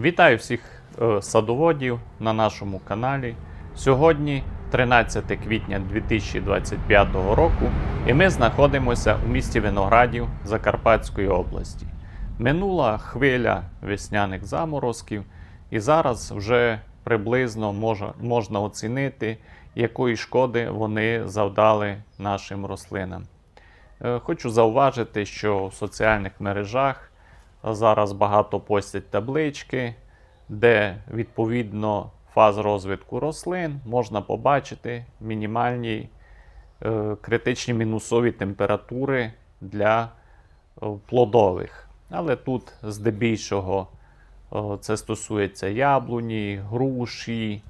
Вітаю всіх е, садоводів на нашому каналі. Сьогодні 13 квітня 2025 року, і ми знаходимося у місті Виноградів Закарпатської області. Минула хвиля весняних заморозків, і зараз вже приблизно можна оцінити, якої шкоди вони завдали нашим рослинам. Е, Хочу зауважити, що в соціальних мережах зараз багато постять таблички, де відповідно фаз розвитку рослин можна побачити мінімальні е, критичні мінусові температури для е, плодових. Але тут здебільшого е, це стосується яблуні, груші,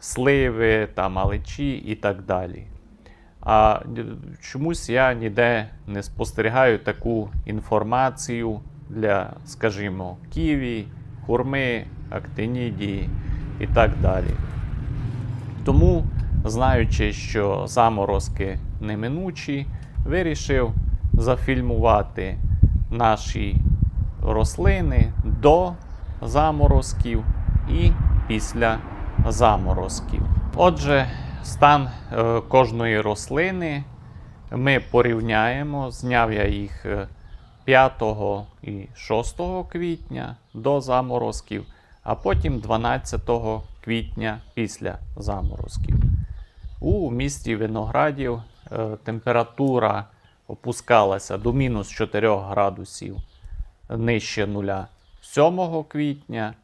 сливи, маличі і так далі. А е, чомусь я ніде не спостерігаю таку інформацію для, скажімо, ківі, хурми, актинідії і так далі. Тому, знаючи, що заморозки неминучі, вирішив зафільмувати наші рослини до заморозків і після заморозків. Отже, стан е, кожної рослини ми порівняємо. Зняв я їх е, 5 і 6 квітня до заморозків, а потім 12 квітня після заморозків. У місті Виноградів е, температура опускалася до мінус 4 градусів нижче нуля 7 квітня,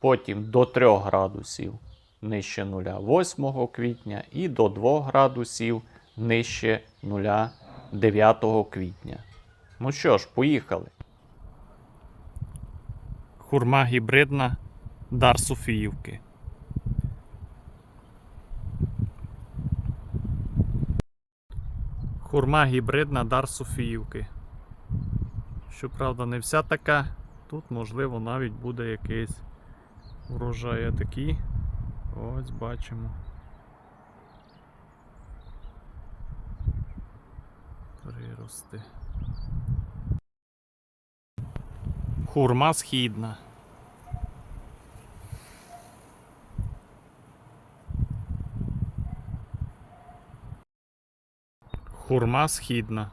потім до 3 градусів нижче нуля 8 квітня і до 2 градусів нижче нуля 9 квітня. Ну що ж, поїхали. Хурма гібридна Дар Софіївки. Хурма гібридна Дар Софіївки. Щоправда, не вся така. Тут, можливо, навіть буде якийсь урожай такий. Ось бачимо. Прирости. Хурма східна. Хурма східна.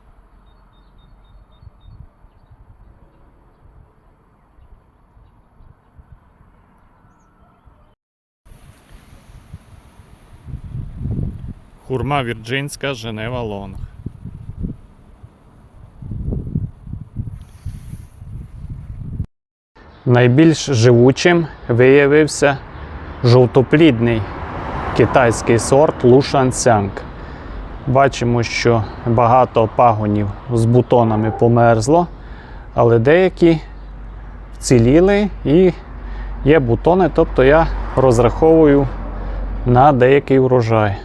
Хурма вірджинська Женева Лонг. Найбільш живучим виявився жовтоплідний китайський сорт Сянг. Бачимо, що багато пагонів з бутонами померзло, але деякі вціліли і є бутони, тобто я розраховую на деякий врожай.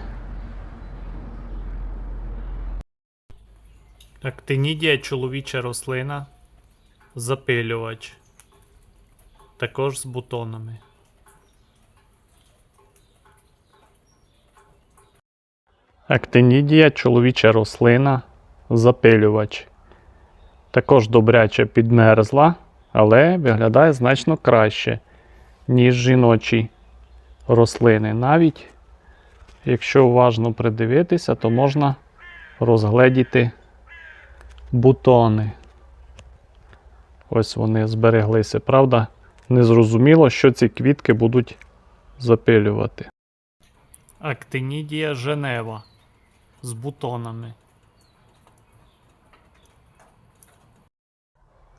Актинідія чоловіча рослина, запилювач. Також з бутонами. Актинідія чоловіча рослина, запилювач. Також добряче підмерзла, але виглядає значно краще, ніж жіночі рослини. Навіть якщо уважно придивитися, то можна розгледіти бутони. Ось вони збереглися. Правда, незрозуміло, що ці квітки будуть запилювати. Актинідія Женева з бутонами.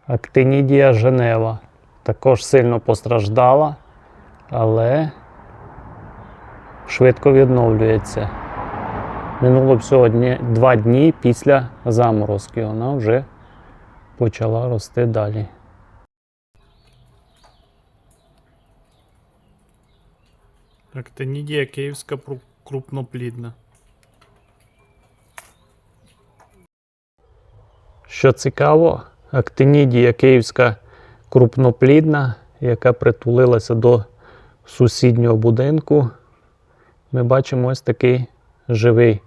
Актинідія Женева також сильно постраждала, але швидко відновлюється. Минуло всього дні, два дні після заморозки. Вона вже почала рости далі. Актинідія київська крупноплідна. Що цікаво, актинідія київська крупноплідна, яка притулилася до сусіднього будинку. Ми бачимо ось такий живий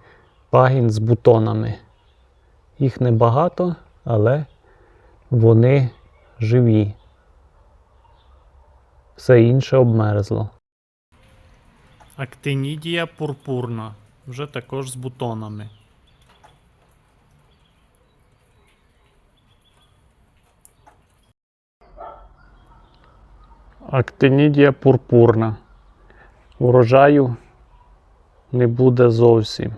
пагін з бутонами. Їх небагато, але вони живі. все інше обмерзло. Актинідія пурпурна. Вже також з бутонами. Актинідія пурпурна. Урожаю не буде зовсім.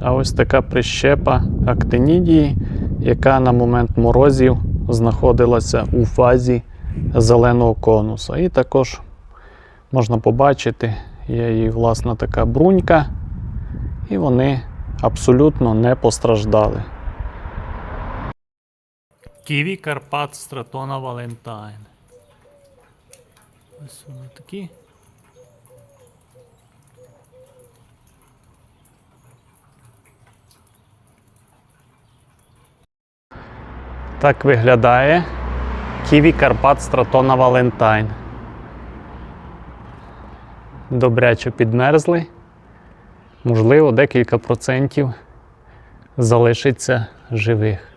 А ось така прищепа актинідії, яка на момент морозів знаходилася у фазі зеленого конуса. І також можна побачити, є її власна така брунька, і вони абсолютно не постраждали. Ківі Карпат Стратона Валентайн. Ось вони такі. Так виглядає Ківі Карпат Стратона Валентайн. Добряче підмерзли. Можливо, декілька процентів залишиться живих.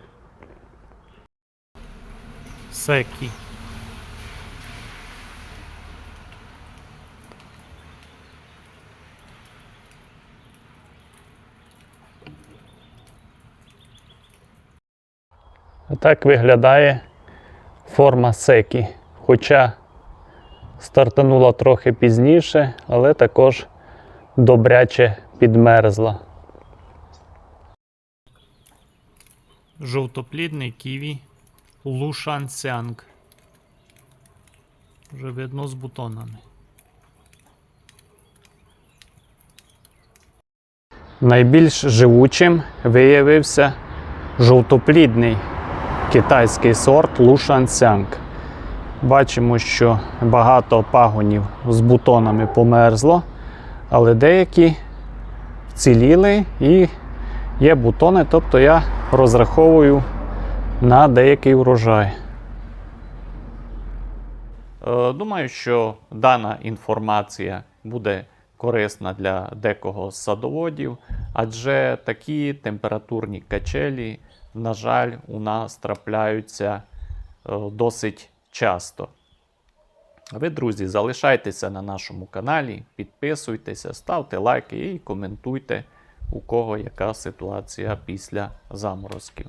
Секі. Так виглядає форма секі. Хоча стартанула трохи пізніше, але також добряче підмерзла. Жовтоплідний ківі Лушансянг. Вже видно з бутонами. Найбільш живучим виявився жовтоплідний китайський сорт Лушансянг. Бачимо, що багато пагонів з бутонами померзло, але деякі вціліли і є бутони, тобто я розраховую на деякий урожай. Е, Думаю, що дана інформація буде корисна для декого з садоводів, адже такі температурні качелі, на жаль, у нас трапляються е, досить часто. Ви, друзі, залишайтеся на нашому каналі, підписуйтеся, ставте лайки і коментуйте, у кого яка ситуація після заморозків.